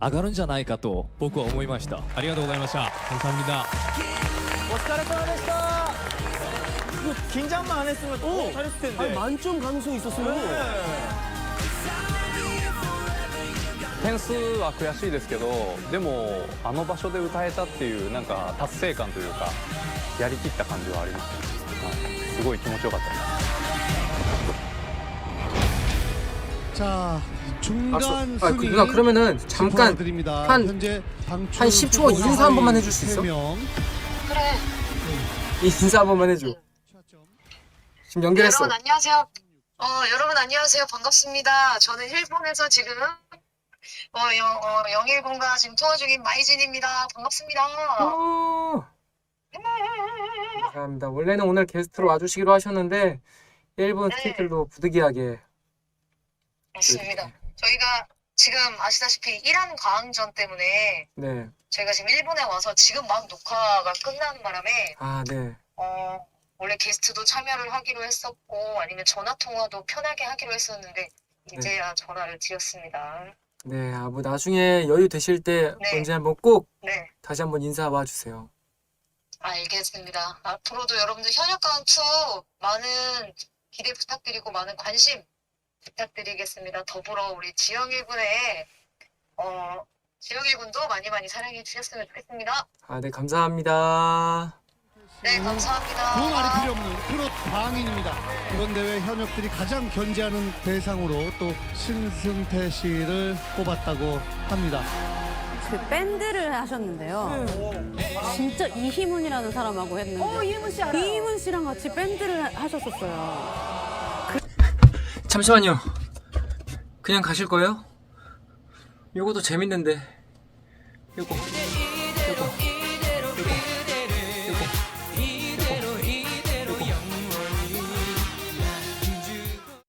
上がるんじゃないかと僕は思いましたありがとうございました감사합니다 오 긴장만 안 했으면 더 잘했을 텐데. 아니, 만점 가능성 있었어요. 点数は悔しいですけどでもあの場所で歌えたっていうなんか達成感というかやりきった感じはありましたね、はい、すごい気持ちよかったです 자, 중간 아, 소- 아, 그, 순위 누나 그러면은 잠깐. 한- 한 10초 인사 한 번만 해줄 수 있어? 3명. 인사 한 번만 해줘. 지금 연결했어. 여러분 안녕하세요. 어, 여러분 안녕하세요. 반갑습니다. 저는 일본에서 지금 어, 영, 어, 영일군과 지금 통화 중인 마이진입니다. 반갑습니다. 어. 감사합니다. 원래는 오늘 게스트로 와주시기로 하셨는데 일본 네. 스케줄도 부득이하게 맞습니다. 저희가 지금 아시다시피 이란 과항전 때문에 네. 저희가 지금 일본에 와서 지금 막 녹화가 끝나는 바람에 아, 네. 어, 원래 게스트도 참여를 하기로 했었고 아니면 전화 통화도 편하게 하기로 했었는데 이제야 전화를 드렸습니다. 네. 아, 뭐 나중에 여유 되실 때 네. 언제 한번 꼭 네. 다시 한번 인사 와 주세요. 알겠습니다. 앞으로도 여러분들 현역강 2 많은 기대 부탁드리고 많은 관심 부탁드리겠습니다. 더불어 우리 지영일군의 어 지영일군도 많이 많이 사랑해 주셨으면 좋겠습니다. 아, 네. 감사합니다. 네, 감사합니다. 두 말이 필요 없는 트롯 방인입니다. 이번 대회 현역들이 가장 견제하는 대상으로 또 신승태 씨를 꼽았다고 합니다. 그 밴드를 하셨는데요. 진짜 이희문이라는 사람하고 했는데. 어, 이희문 씨 알아요. 이희문 씨랑 같이 밴드를 하셨었어요. 잠시만요. 그냥 가실 거예요? 요것도 재밌는데. 요거. 요거.